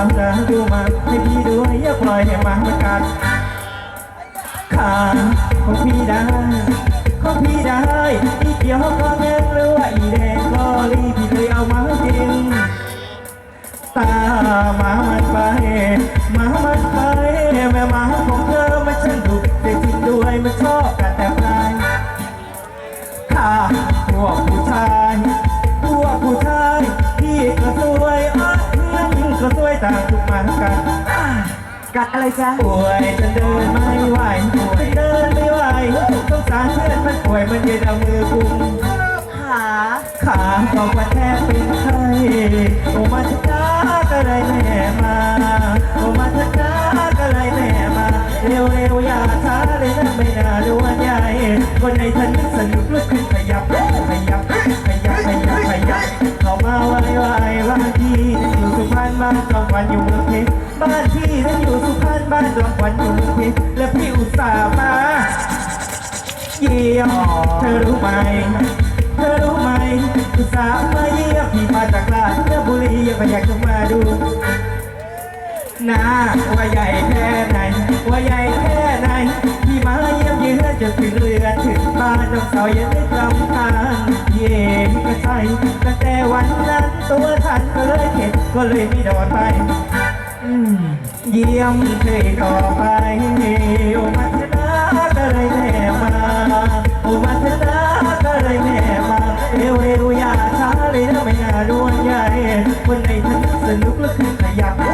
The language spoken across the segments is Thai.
าจะดูมาให้พี่ด้วยอย่าปล่อยให้มันประกัดขาของพี่ได้ของพี่ได้อีเดียวก็แม่กลัวอีแดงก็รีพี่เคยเอามากินตาหมามันไปหมามันไปแม่หมาของเธอมาฉันดุเด็กจริงด้วยมันชอบกันแต่ปลายข้าพวกผู้ชายพวกผู้ชาย ตางทุกมากันกัดอะไรจ้ะป่วยจะเดินไม่ไหวป่วยเดินไม่ไหวต้องสารเพื่อนมันป่วยมันยืนเอามือกุมขาขาบอกว่าแทบเป็นไข้โอมาทจ้าก็เลยแม่มาโอมาทจ้าก็เลยแม่มา เร็วๆอย่าช้าเลยนะไม่น่าด่วนใหญ่คนในทันียม เธอรู้ไหม เธอรู้ไหมสามมาเยี่ยมพี่มาจากลาดเทบุรีก็อยากจะมาดูนาว่าใหญ่แค่ไหน ว่าใหญ่แค่ไหน พี่มาเยี่ยมเยือนจะถึงเรือนถึงบ้านน้องสาวยังไม่จำทางเย็นกระใสตั้งแต่วันนั้นตัวฉันก็เลยเข็ดก็เลยไม่ดอนไปเยี่ยมเธอต่อไปโอ้มา Yeah.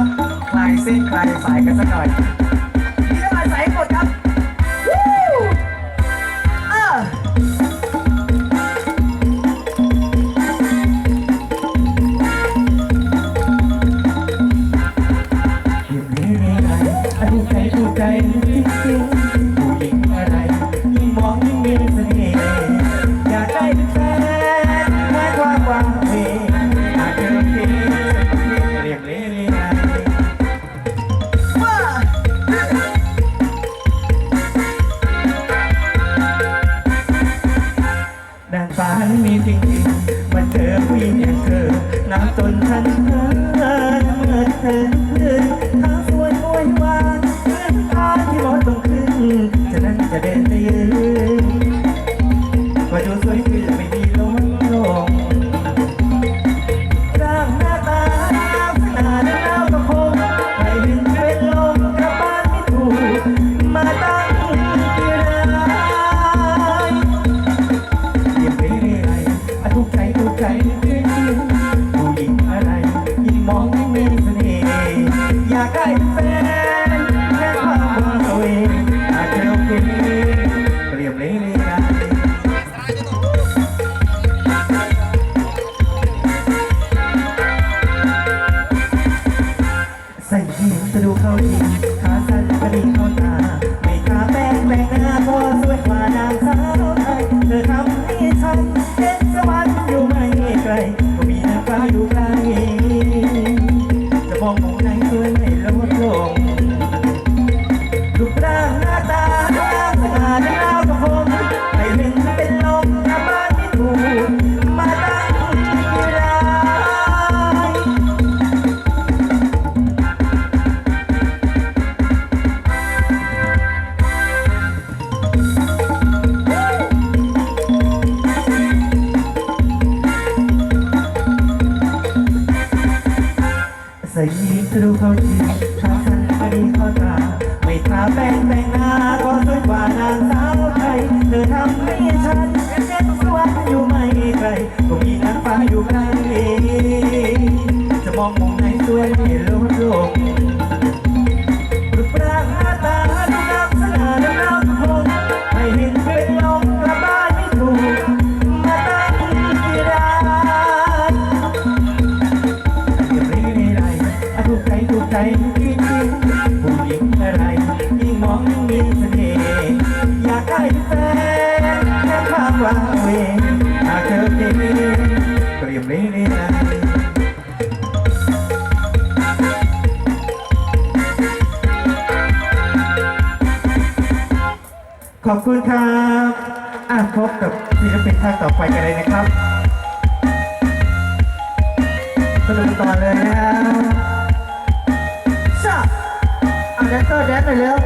นครับ คลายเส้นคลายสายกันสักหน่อย 嗯。Thank you. ดูเขาดีทาสันอดีเข้อตา ไม่ทาแป้งแต่งหน้าก็สวยกว่านางสาวไทย เธอทำให้ ขอบคุณครับอะพบกับศิลปินท่านต่อไปกันเลยนะครับสนุกต่อเลยนะครับชอบเอาแดนเซอร์แดนหน่อยเร็ว